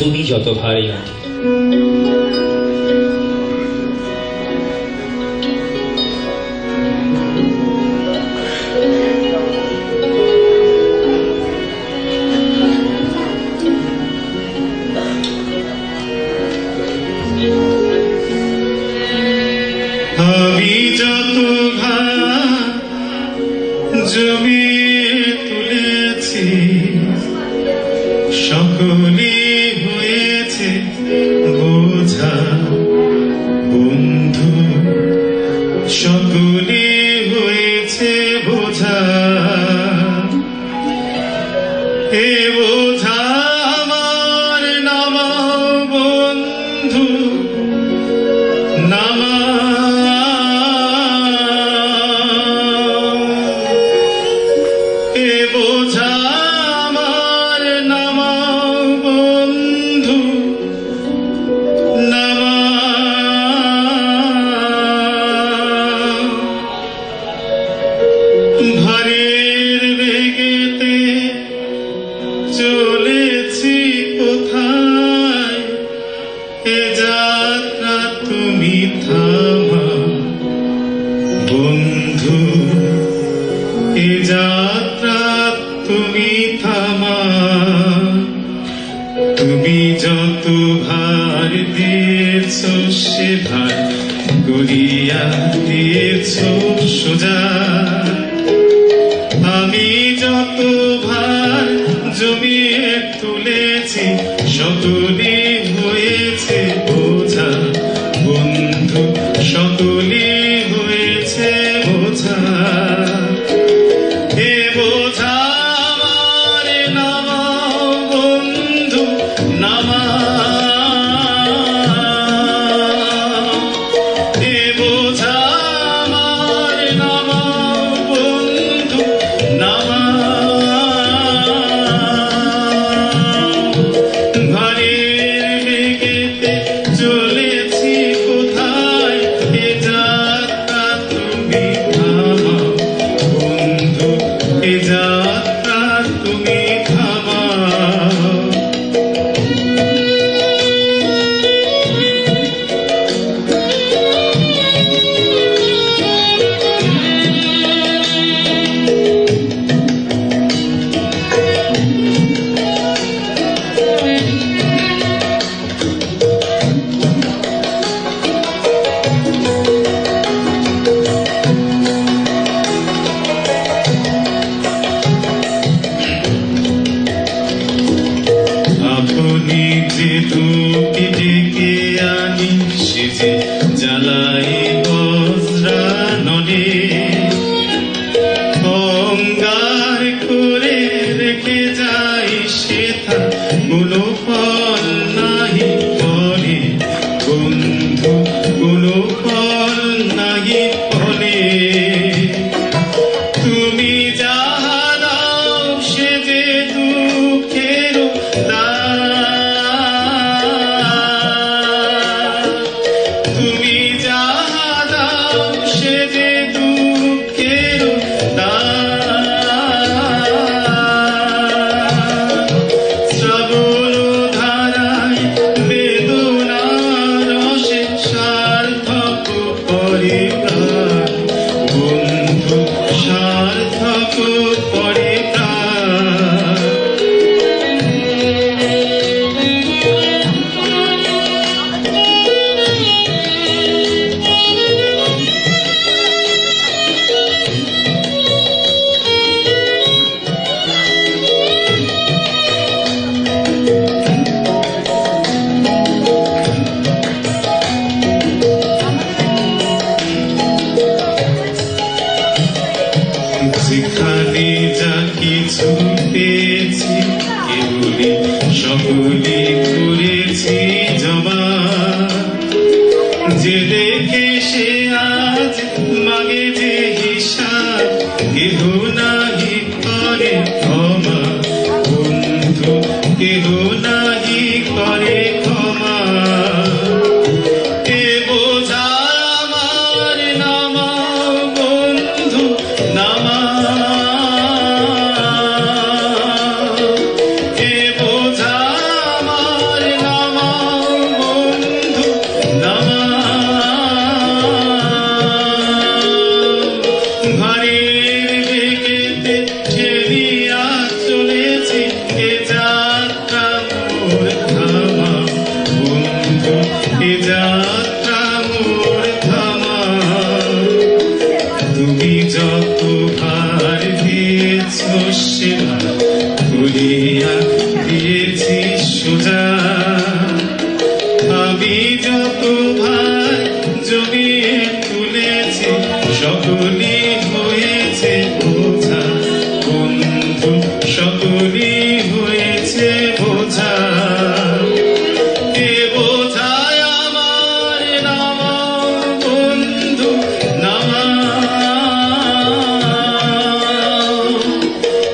তুমি যত ভারী মাটি হয়েছে বোঝা এ এ যাত্রা তুমি থামা। বন্ধু, এ যাত্রা তুমি থামা। তুমি যত ভার দিয়েছ, সে ভার করিয়া দিয়েছ, সোজা। আমি যত ভার জমিয়ে তুলেছি সকলে বন্ধু সকলে হয়েছে আপনি যে ডেকে আনি যে পেয়েছি কেবলি সকলে जा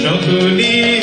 যত ভার জমিয়ে তুলেছি সকলে